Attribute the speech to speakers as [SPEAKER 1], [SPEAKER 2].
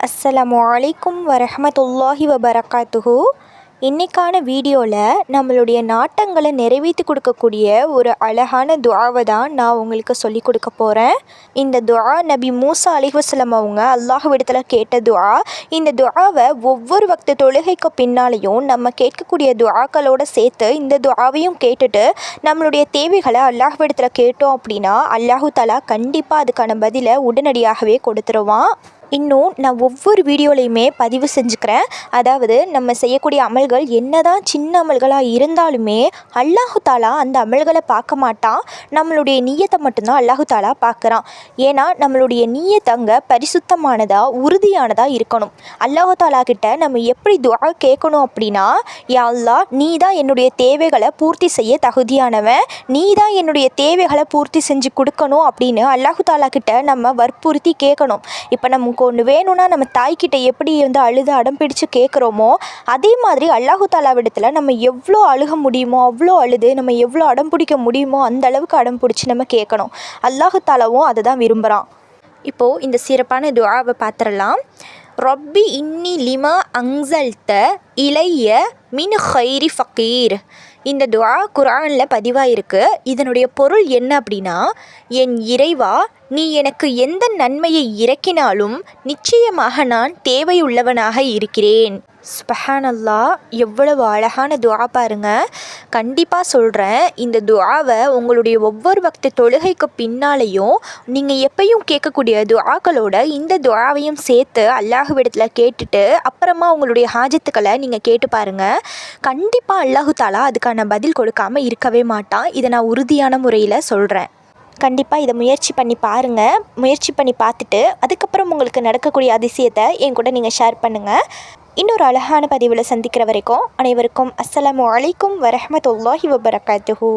[SPEAKER 1] அஸ்ஸலாமு அலைக்கும் வரமத்துல்லாஹி வபரகாத்துஹு. இன்றைக்கான வீடியோவில் நம்மளுடைய நாட்டங்களை நிறைவேற்றி கொடுக்கக்கூடிய ஒரு அழகான துவாவை தான் நான் உங்களுக்கு சொல்லி கொடுக்க போகிறேன் இந்த துவா நபி மூசா அலிஹுஸ்லம் அவங்க அல்லாஹ்விடத்தில் கேட்ட துவா இந்த துவாவை ஒவ்வொரு வக்த தொழுகைக்கு பின்னாலேயும் நம்ம கேட்கக்கூடிய துவாக்களோடு சேர்த்து இந்த துவாவையும் கேட்டுட்டு நம்மளுடைய தேவைகளை அல்லாஹ்விடத்தில் கேட்டோம் அப்படின்னா அல்லாஹு தலா கண்டிப்பாக அதுக்கான பதிலை உடனடியாகவே கொடுத்துருவான். இன்னும் நான் ஒவ்வொரு வீடியோலையுமே பதிவு செஞ்சுக்கிறேன். அதாவது நம்ம செய்யக்கூடிய அமல்கள் என்னதான் சின்ன அமல்களாக இருந்தாலுமே அல்லாஹு தாலா அந்த அமல்களை பார்க்க மாட்டான். நம்மளுடைய நீயத்தை மட்டும்தான் அல்லாஹு தாலா பார்க்குறான். ஏன்னா நம்மளுடைய நீயத்தங்க பரிசுத்தமானதாக உறுதியானதாக இருக்கணும். அல்லாஹு தாலா கிட்ட நம்ம எப்படி துவா கேட்கணும் அப்படின்னா யா நீ தான் என்னுடைய தேவைகளை பூர்த்தி செய்ய தகுதியானவன். நீ தான் என்னுடைய தேவைகளை பூர்த்தி செஞ்சு கொடுக்கணும் அப்படின்னு அல்லாஹு தாலா கிட்ட நம்ம வற்புறுத்தி கேட்கணும். இப்போ நம்ம நமக்கு ஒன்று வேணும்னா நம்ம தாய்கிட்ட எப்படி வந்து அழுது அடம் பிடிச்சு கேட்குறோமோ அதே மாதிரி அல்லாஹு தாலாவிடத்தில் நம்ம எவ்வளோ அழுக முடியுமோ அவ்வளோ அழுது நம்ம எவ்வளோ அடம் பிடிக்க முடியுமோ அந்த அளவுக்கு அடம் பிடிச்சி நம்ம கேட்கணும் அல்லாஹு தாலாவும் அதை தான் விரும்புகிறான் இப்போது இந்த சிறப்பான துவாவை பார்த்துடலாம். ரொப்பி இன்னி லிமா அங்சல்த இளைய மின் ஹைரி ஃபக்கீர் இந்த துவா குரானில் பதிவாயிருக்கு. இதனுடைய பொருள் என்ன அப்படின்னா என் இறைவா நீ எனக்கு எந்த நன்மையை இறக்கினாலும் நிச்சயமாக நான் தேவையுள்ளவனாக இருக்கிறேன். சுபஹானல்லா எவ்வளவு அழகான துவா பாருங்க. கண்டிப்பாக சொல்கிறேன் இந்த துவாவை உங்களுடைய ஒவ்வொரு பக்த தொழுகைக்கு பின்னாலேயும் நீங்கள் எப்பயும் கேட்கக்கூடிய துவாக்களோட இந்த துவாவையும் சேர்த்து அல்லாஹுவிடத்தில் கேட்டுட்டு அப்புறமா உங்களுடைய ஹாஜத்துக்களை நீங்கள் கேட்டு பாருங்கள் கண்டிப்பாக அல்லாஹு தாலா அதுக்கான பதில் கொடுக்காம இருக்கவே மாட்டான். இதை நான் உறுதியான முறையில் சொல்கிறேன் கண்டிப்பாக இதை முயற்சி பண்ணி பாருங்கள் முயற்சி பண்ணி பார்த்துட்டு அதுக்கப்புறம் உங்களுக்கு நடக்கக்கூடிய அதிசயத்தை என் கூட நீங்கள் ஷேர் பண்ணுங்கள் இன்னொரு அழகான பதிவில் சந்திக்கிற வரைக்கும் அனைவருக்கும் அஸ்ஸலாமு வலைக்கும் வரமத்துல்லாஹி வபரகாத்துஹூ.